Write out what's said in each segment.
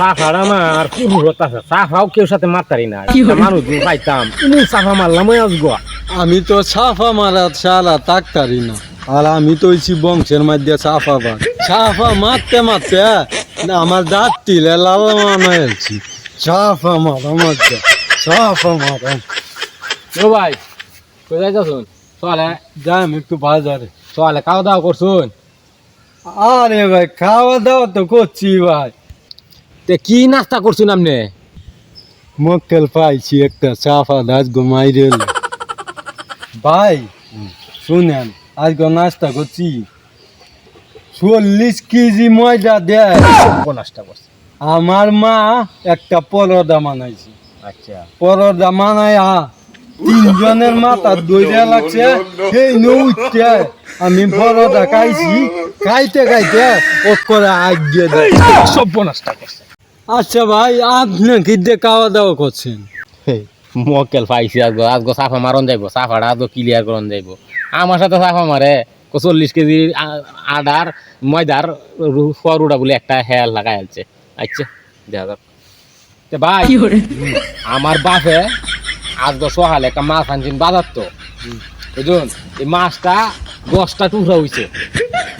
Suffer আমার পুরুষত আছে। সাফাও কেউ সাথে মারতারি না। একটা মানুষ পাইতাম তুমি সাফা মারলাম ওই আজগো আমি তো সাফা মারা সারা তাকতারি না। আর আমি তো হইছি বংশের মধ্যে সাফা বা সাফা মারতে মারতে আমার দাঁত তিলে লাল মানাইছি সাফা মারা মারতে সাফা মারা। ও ভাই কোথায় যাচ্ছুন চলে। যাই আমি একটু বাজারে। চলে খাওয়া দাওয়া করছুন? আরে ভাই খাওয়া দাওয়া তো করছি ভাই। তে কি নাস্তা করছুন আপনি মক্কেল পাইছি একটা সাফা দাস ঘুমাই রেল। ভাই শুনেন আজকে নাস্তা করছি। চল্লিশ কেজি ময়দা দেয়। নাস্তা করছে? আমার মা একটা পরদা মানাইছে আচ্ছা। পরদা মানাইয়া তিনজনের মাথা দইরা লাগছে সেই নৌতে আমি পরদা খাইছি খাইতে খাইতে ও করে আগে দেয়। সব নাস্তা করছে। আচ্ছা ভাই আপনি কি দিয়ে খাওয়া দাওয়া করছেন? মক্কেল পাইছি আজগো আজগো সাফা মারন যাইব সাফাটা আজগো ক্লিয়ার করন যাইব। আমার সাথে সাফা মারে চল্লিশ কেজি আডার ময়দার ফরুটা বলে একটা হেয়াল লাগাই আছে আচ্ছা দেখা যাক। ভাই আমার বাপে আজগো সকালে একটা মাছ আনছেন বাজার তো। বুঝুন এই মাছটা দশটা টুকরা হইছে।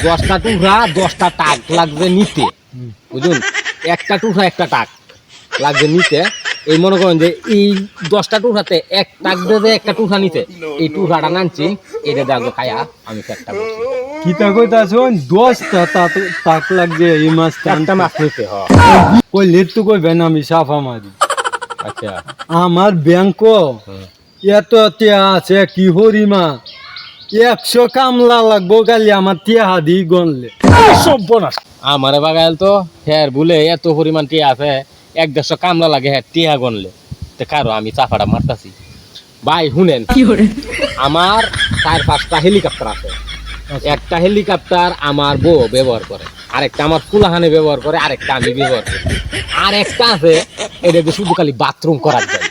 দশটা টুকরা দশটা টাক লাগবে নিতে। বুঝুন একটা টুকরা একটা টাক লাগবে নিতে। এই মনে করেন যে এই দশটা টুকরাতে এক টাক দিয়ে একটা টুকরা নিতে। এই টুকরাটা নানছি এটা দেখব খায়া আমি একটা কিতা কইতা শোন দশটা তাক লাগছে এই মাছটা একটা মাছ নিতে হ। কই লেটু কইবেন আমি সাফা মারি আচ্ছা। আমার ব্যাংক। এত টিয়া আছে কি হরিমা? একশো কামলা লাগবো কালি আমার টিয়া দি গনলে। সর্বনাশ আমারে বাগাইল তো হ্যাঁ বলে এত পরিমাণ টিয়া আছে এক দেড়শো কামলা লাগে হ্যাঁ টিয়া গনলে। তো কারও আমি চাপাটা মারতাছি। ভাই শুনেন আমার চার পাঁচটা হেলিকপ্টার আছে। একটা হেলিকপ্টার আমার বউ ব্যবহার করে আরেকটা আমার ফুলাহানে ব্যবহার করে আরেকটা আমি ব্যবহার করি। আর একটা আছে এটা শুধু খালি বাথরুম করার জন্য।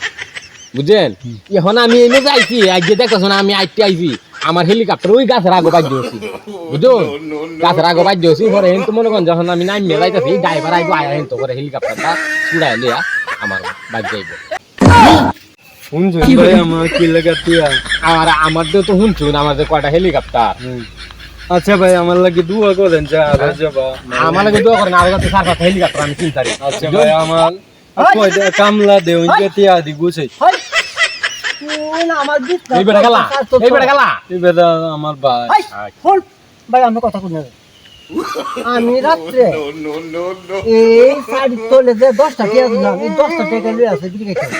বুঝছেন? এখন আমি এনে যাইছি আজকে না আমি আইতে আইছি। আমার হেলিকপ্টার ওই গাছের আগে বাজ্য হচ্ছি বুঝুন গাছের আগে বাজ্য হচ্ছি পরে হেন তো মনে করেন যখন আমি নামিয়ে যাইতেছি ড্রাইভার আইবো আয়া হেন তো করে হেলিকপ্টারটা চুড়াই লিয়া আমার বাজ্য যাইব শুনছেন ভাই আমার কি লাগা টিয়া? আর আমার তো শুনছুন আমাদের কয়টা হেলিকপ্টার। আচ্ছা ভাই আমার লাগি দুয়া করেন যা আর যাবা। আমার লাগে দোয়া করেন আরও যাতে চার পাঁচটা হেলিকপ্টার আমি চিন্তা আচ্ছা ভাই আমার কয়টা কামলা দেউন দি গুছে। এই বেটা গেলা এই বেটা গেলা। এবারে আমার ভাই। ভাই আমি কথা শুনে আমি রাত্রে এই শাড়ি তোলে যে দশটা টিয়া দিলাম এই দশটা টাকা লিয়ে আছে বিক্রি খাইতে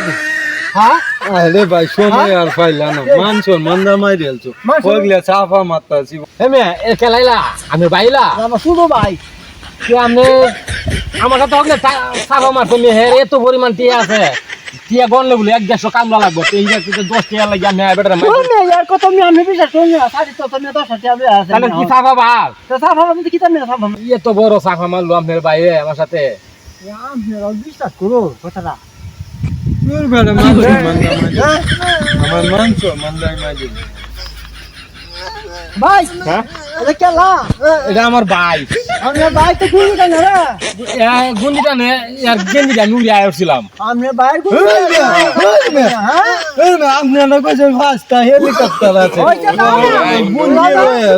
হ্যাঁ? আরে ভাই সময় আর পাইলা না। মানছর মান্দা মাইরে এলছো কইলে চাফা মারতাছি। এমে এ খেলাইলা আমি বাইলা? আমার শুনো ভাই। কি আমি আমার কাছে হকলে সাফা মারতো মেহে এত পরিমাণ টিয়া আছে। টিয়া গনলে বলে এক দেড়শো কামলা লাগবো এই যে দশ টিয়া লাগে আমি বেটার আর কত আমি আমি বিশ্বাস করি না শাড়ি তো তুমি দশটা টিয়া লিয়ে আছে তাহলে কি সাফা ভালো তো সাফা আমি তো কিতাম না সাফা এত বড় সাফা মারলো আপনার বাইরে আমার সাথে। বিশ্বাস করো কথাটা। তোর বেটা মানছর মান্দা মাইরে আমার মানছর মান্দা ভাই হ্যাঁ? এটা কেলা এটা আমার ভাই। আমি ভাই তো গুলি কেন রে। গুন্ডিটা নে আর গেঞ্জিটা আমি উড়ে আসছিলাম আমি ভাই গুলি হ্যাঁ? আপনারা কইছেন ফাস্টা হেলিকপ্টার আছে। বুঝলি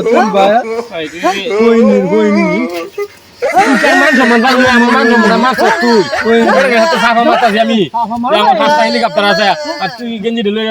তুমি ভাই। আমার ওই সাফা মারতাছি আমি। আমার গেঞ্জি ঢুলে